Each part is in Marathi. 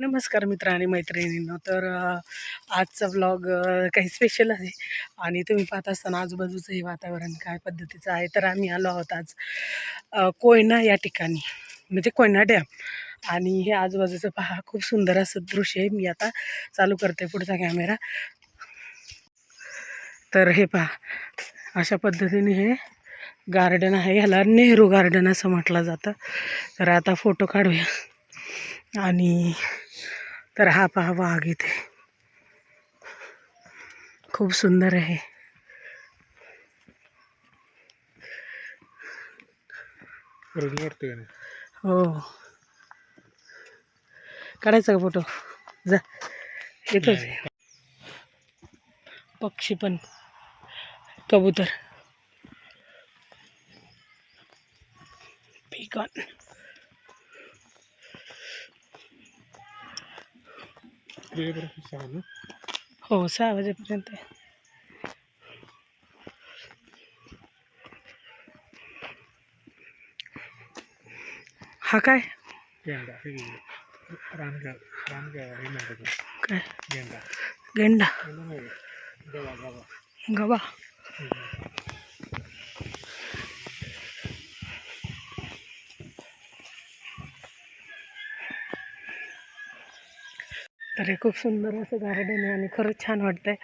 नमस्कार मित्र आणि मैत्रिणींनो. तर आजचं आजचा व्लॉग काही स्पेशल आहे. आणि तुम्ही पाहत असताना आजूबाजूचं हे वातावरण काय पद्धतीचं आहे तर आम्ही आलो आहोत आज कोयना या ठिकाणी. म्हणजे कोयना डॅम. आणि हे आजूबाजूचं पहा खूप सुंदर असं दृश्य आहे. मी आता चालू करते पुढचा कॅमेरा तर हे पहा अशा पद्धतीने हे गार्डन आहे. ह्याला नेहरू गार्डन असं म्हटलं जातं. तर आता फोटो काढूया. आणि तर हा पहा वाघ इथे. खूप सुंदर आहे. हो. काढायचा का फोटो? जा. येतोच पक्षी पण. कबूतर. पिकॉन तुझ्या बरोबर सहा ना हो सहा वाजेपर्यंत आहे. हा काय. काय? गेंडा. गवा गवा. तर हे खूप सुंदर असं गार्डन आहे आणि खरंच छान वाटतंय.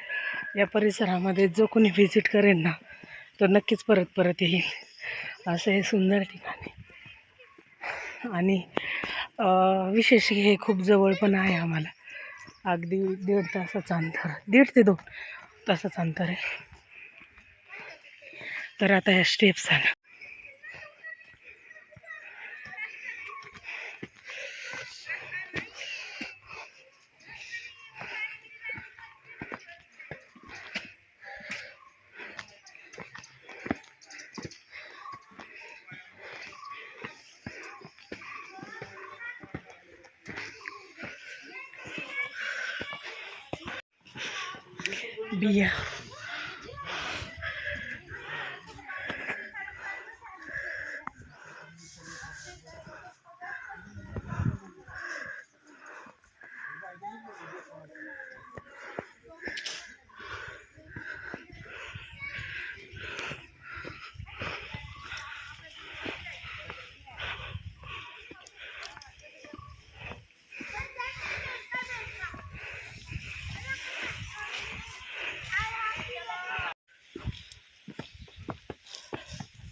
या परिसरामध्ये जो कोणी व्हिजिट करेल ना तो नक्कीच परत परत येईल. असं हे सुंदर ठिकाण आहे. आणि विशेष हे खूप जवळ पण आहे आम्हाला. अगदी दीड तासाचं अंतर दीड ते दोन तासाचं अंतर आहे. तर आता ह्या स्टेप्स आल्या बिया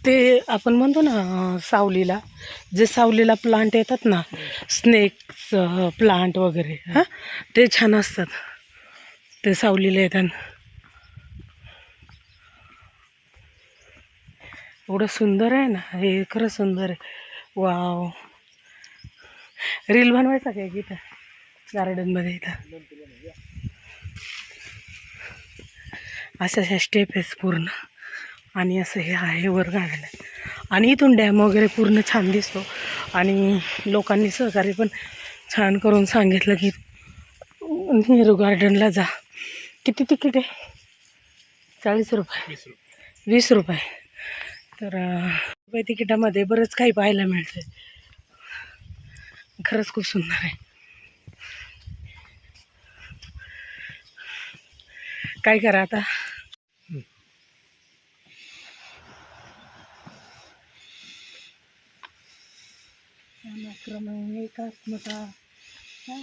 ते आपण म्हणतो ना सावलीला जे सावलीला प्लांट येतात ना स्नेक्स प्लांट वगैरे हां ते छान असतात. ते सावलीला येतात. एवढं सुंदर आहे ना हे खरं सुंदर आहे. वाव रील बनवायचा काय की इथं गार्डनमध्ये इथं. अशा अशा स्टेप आहेत पूर्ण. आणि असं हे आहे वर गार्डन. आणि इथून डॅम वगैरे पूर्ण छान दिसतो. आणि लोकांनी सहकार्य पण छान करून सांगितलं की नेहरू गार्डनला जा. किती तिकीट आहे? चाळीस रुपये. वीस रुपये. तर रुपये तिकिटामध्ये बरंच काही पाहायला मिळतं खरंच खूप सुंदर आहे. काय करा आता? क्रम एकात्मता. काय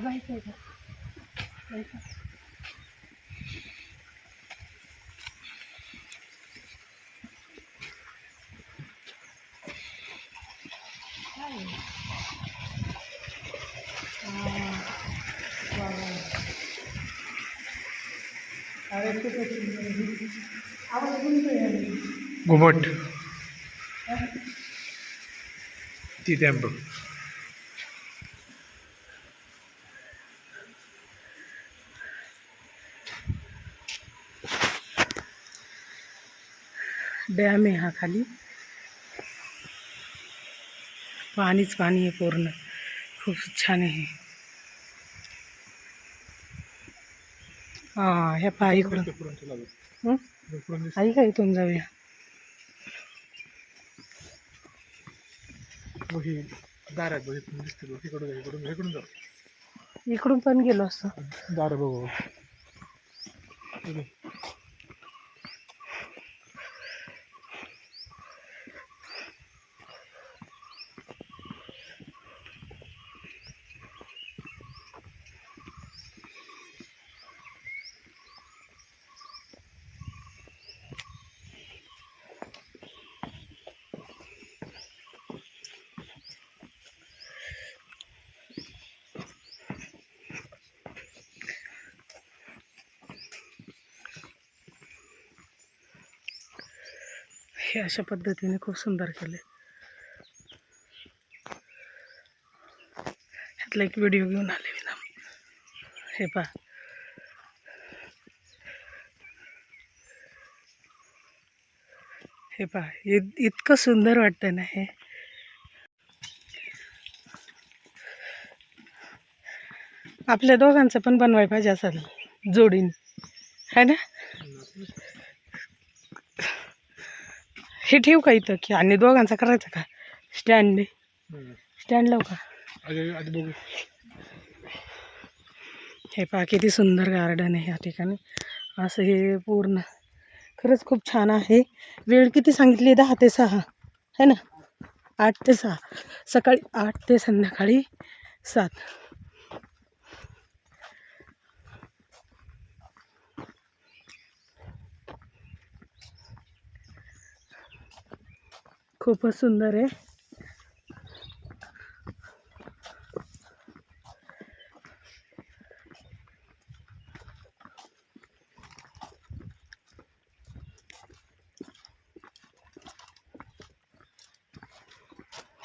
जायचं आहे का जायचं काय आहे? आ, वा, वा. अरे खूपच सुंदर आहे. आवाज कोणता आहे? घुमट. ती डॅम बघ. डॅम आहे हा खाली. पाणीच पाणी आहे पूर्ण. खूप छान आहे. हां हे पहा इकडून ते पुरण चला हं? पुरण दिसतं. आई का इथून जाऊया? बघ दार आहेत बघ इथून दिसते बघ इकडून जा इकडून जा, इकडून जा इकडून पण गेलो असतो. दार बघ. हे अशा पद्धतीने खूप सुंदर केले. ह्यातला एक व्हिडिओ घेऊन आले मी ना. हे पहा. हे पहा इत इतकं सुंदर वाटतं ना हे. आपल्या दोघांचं पण बनवाय पाहिजे असेल जोडीने. है ना? हे ठेवू का इथं? की आणि दोघांचा करायचा का? स्टँड. स्टँड लावू का? हे पहा किती सुंदर गार्डन आहे या ठिकाणी. असं हे पूर्ण. खरंच खूप छान आहे. वेळ किती सांगितली? दहा ते सहा. है ना? आठ ते सहा. सकाळी आठ ते संध्याकाळी सात. खूपच सुंदर आहे.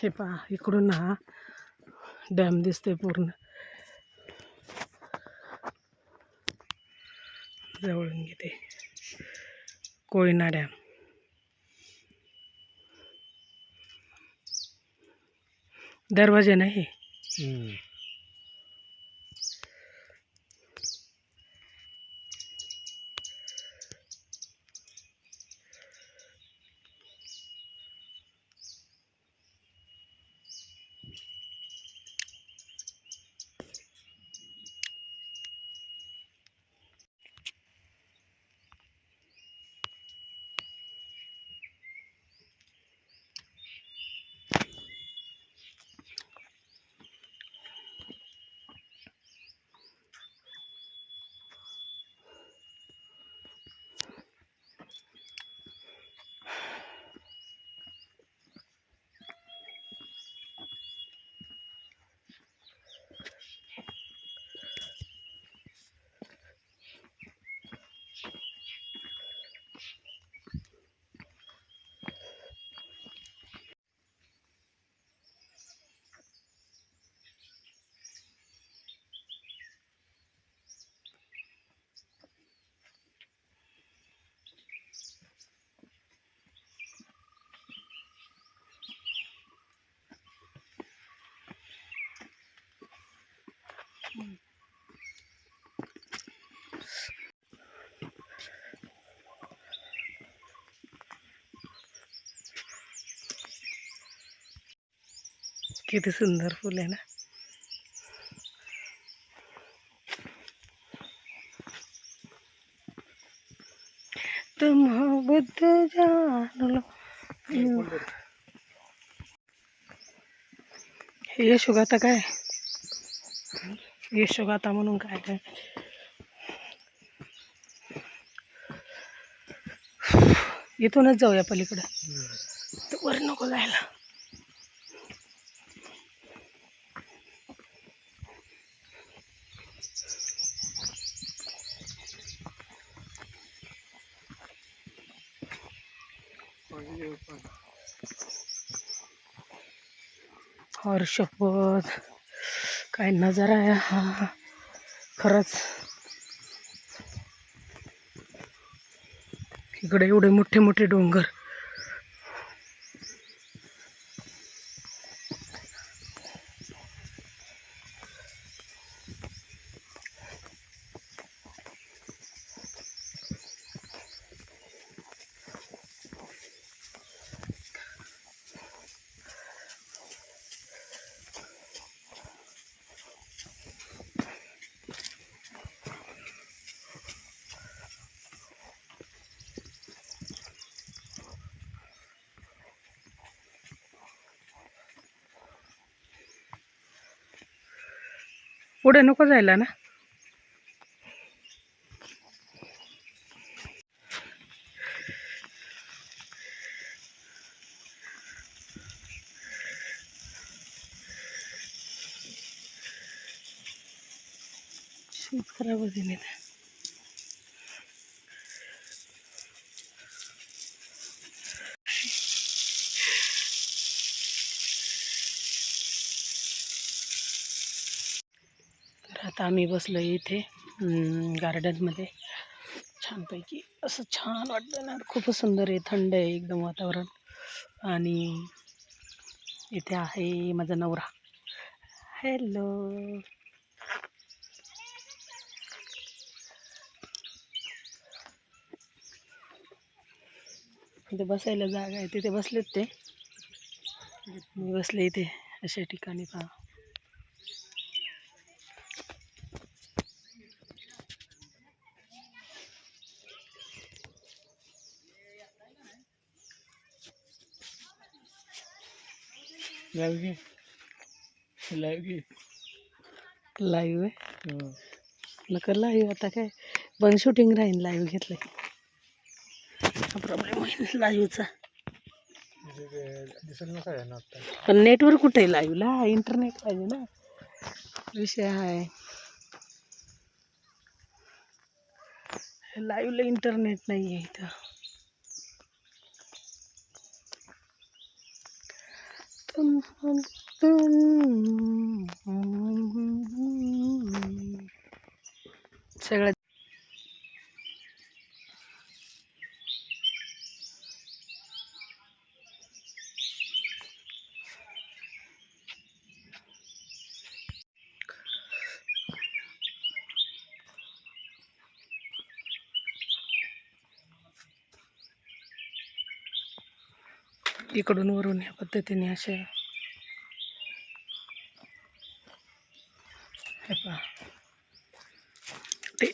हे पहा इकडून हा डॅम दिसते पूर्ण. जवळून घेते. कोयना डॅम. दरवाजा नाही. किती सुंदर फुल आहे ना. तुम बुद्ध जान हे यशोगाथा काय यशोगाथा म्हणून काय काय? इथूनच जाऊया पलीकडं. तर वर नको जायला. हर्षपद काय नजारा आहे हा. खरंच. इकडे एवढे मोठे मोठे डोंगर. पुढे नको जायला ना. शूट खराब आता आम्ही बसलो इथे गार्डनमध्ये छानपैकी असं छान वाटतं ना खूपच सुंदर आहे थंड आहे एकदम वातावरण. आणि इथे आहे माझा नवरा. हॅलो इथे बसायला जागा आहे तिथे बसलेत ते. मी बसले इथे अशा ठिकाणी पहा. लाईव्ह घे. लाईव्ह घे. लाईव्ह आहे? हं. नका लाईव्ह आता काय? पण शूटिंग राहील लाईव्ह घेतलं हा प्रॉब्लेम होईल लाईव्हचा. पण नेटवर्क कुठे आहे लाईव्हला इंटरनेट पाहिजे ना. विषय आहे. लाईव्हला इंटरनेट नाही आहे इथं तुम हम तुम सगळं इकडून वरून या पद्धतीने असे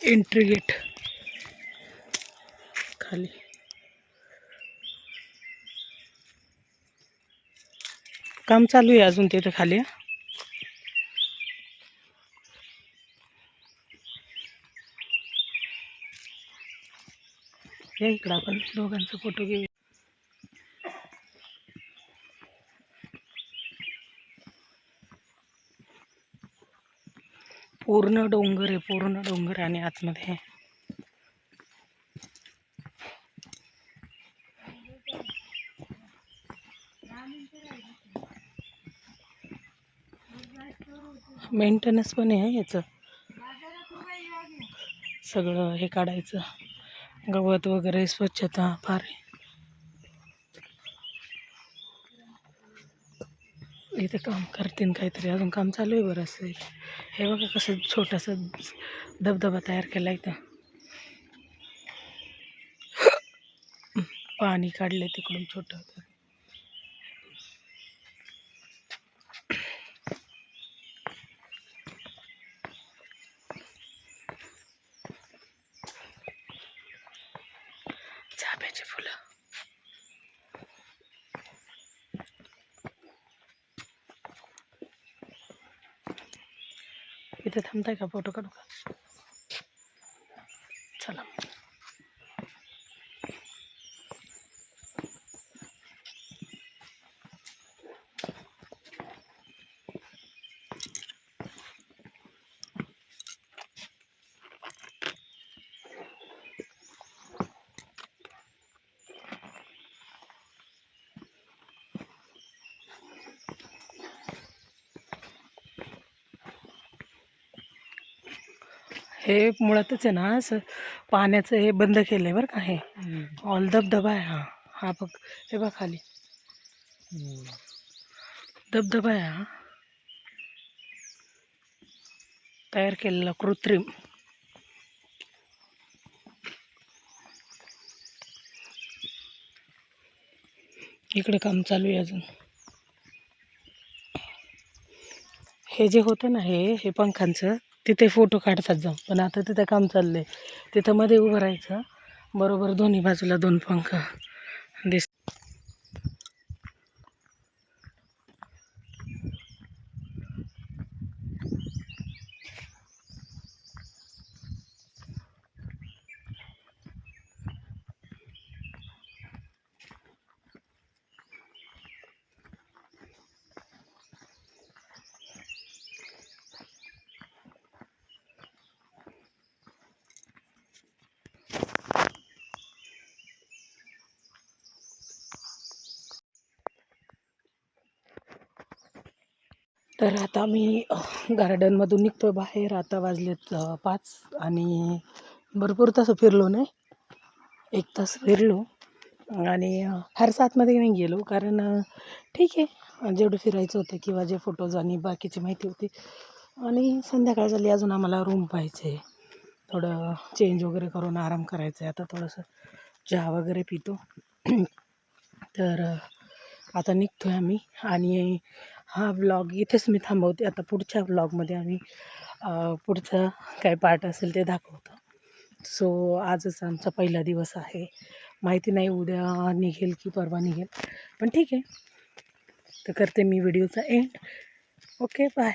एंट्री गेट खाली. काम चालू है अजुन तिथं खाली इकड़ा दोघांचा फ़ोटो पूर्ण डोंगर आहे पूर्ण डोंगर आणि आतमध्ये मेंटेनन्स पण आहे याचं. सगळं हे काढायचं. गवत वगैरे स्वच्छता फार इथे काम करतील काहीतरी. अजून काम चालू आहे बरंचसं इथे. हे बघा कसं छोटंसं धबधबा तयार केला इथं. पाणी काढलं तिकडून छोटं चाफ्याची फुलं इथे थांबताय का? फोटो काढू का चला हे मुळातच आहे ना असं पाण्याचं हे बंद केलं आहे बरं का हे. ऑल धबधबा आहे हा. हा बघ हे बघ खाली. धबधबा आहे हा. तयार केलेला कृत्रिम. इकडे काम चालू आहे अजून. हे जे होतं ना हे हे पंखांचं तिथे फोटो काढतात जाऊन. पण आता तिथं काम चाललं आहे तिथं मध्ये उभं राहायचं. बरोबर दोन्ही बाजूला दोन पंख. तर आता मी गार्डनमधून निघतो आहे बाहेर. आता वाजलेत पाच आणि भरपूर तसं फिरलो नाही. एक तास फिरलो आणि अ, फारसं आतमध्ये नाही गेलो कारण ठीक आहे. जेवढं फिरायचं होतं किंवा जे फोटोज आणि बाकीची माहिती होती. आणि संध्याकाळ झाली अजून आम्हाला रूम पाहिजे थोडं चेंज वगैरे करून आराम करायचा आहे. आता थोडंसं चहा वगैरे पितो. तर आता निघतो आहे आम्ही आणि हा ब्लॉग इथेच मी थांबवते. आता पुढच्या ब्लॉगमध्ये आम्ही पुढचं पुढचा काय पार्ट असेल ते दाखवतो. सो आजच आमचा पहिला दिवस आहे. माहिती नाही उद्या निघेल की परवा निघेल. पण ठीक आहे. तर करते मी व्हिडिओचा एंड ओके बाय